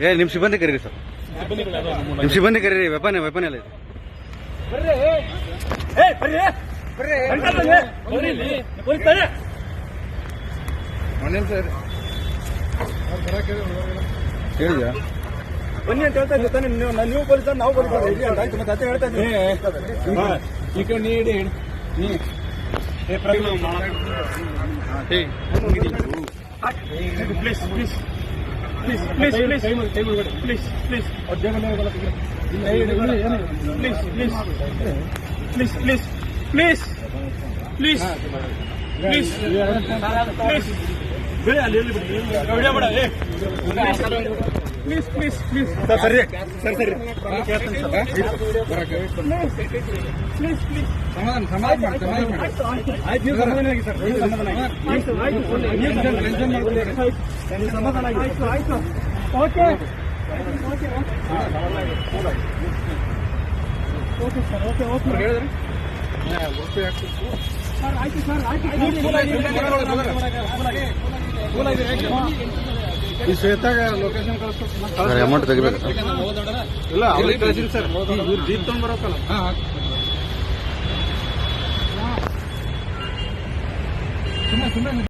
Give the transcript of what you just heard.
ಏ ನಿಮ್ ಸಿಬ್ಬಂದಿ ಕರೀರಿ ಸರ್ ನಿಮ್ ಸಿಬ್ಬಂದಿ ಕರೀರಿ ವೆಪನ್ ವೆಪನ್ ಎಲ್ಲ ಇದೆ ಪೊಲೀಸ್ ಹೇಳಿದ್ಯಾ ಬನ್ನಿ ಅಂತ ಹೇಳ್ತಾ ಇದ್ದೆ ತಾನೆ ನೀವು ನೀವು ಪೊಲೀಸ್ ನಾವು ಪೊಲೀಸ್ ಇಲ್ಲಿ ಅಂತ ಆಯ್ತು ಮತ್ತೆ ಅದೇ ಹೇಳ್ತಾ ಇದ್ದೀನಿ ಈ ಕಡೆ ನೀಡಿ ನೀ ಏ ಪ್ರಜ್ಞೆ please please please please please please please please please please please please please please ಅಲ್ಲಿ ಎಲ್ಲಿ ಬಿಡಿ ವಿಡಿಯೋ ಮಾಡ ಪ್ಲೀಸ್ ಪ್ಲೀಸ್ ಪ್ಲೀಸ್ ಸರ್ ಸರಿ ಸರಿ ಸರಿ ಕೇಳ್ತೀನಿ ಸರ್ ಪ್ಲೀಸ್ ಪ್ಲೀಸ್ ಸಮಾಧಾನ ಸಮಾಧಾನ ಮಾಡಿ ಸಮಾಧಾನ ಮಾಡಿ ಆಯ್ತು ನೀವು ಸಮಾಧಾನ ಆಗಿ ಸರ್ ನೀವು ಸಮಾಧಾನ ಆಗಿ ಆಯ್ತು ಆಯ್ತು ನೀವು ಟೆನ್ಷನ್ ಮಾಡ್ಕೊಳ್ಳಿ. ನೀವು ಸಮಾಧಾನ ಆಗಿ ಆಯ್ತು ಆಯ್ತು okay okay sir okay okay ಹೇಳಿದ್ರೆ ಸರ್ ಆಯ್ತು ಸರ್ ಆಯ್ತು ಸರ್ ಅಮೌಂಟ್ ತೆಗಿಬೇಕು. ಸರ್ ಇಲ್ಲ ಅವ್ರಿಗೆ ಕಳಿಸಿಲ್ಲ ಸರ್. ಇವ್ರು ಜೀಪ್ ತೊಗೊಂಡ್ಬರೋಕಲ್ಲ. ಹಾಂ ಸುಮ್ಮನೆ ಸುಮ್ಮನೆ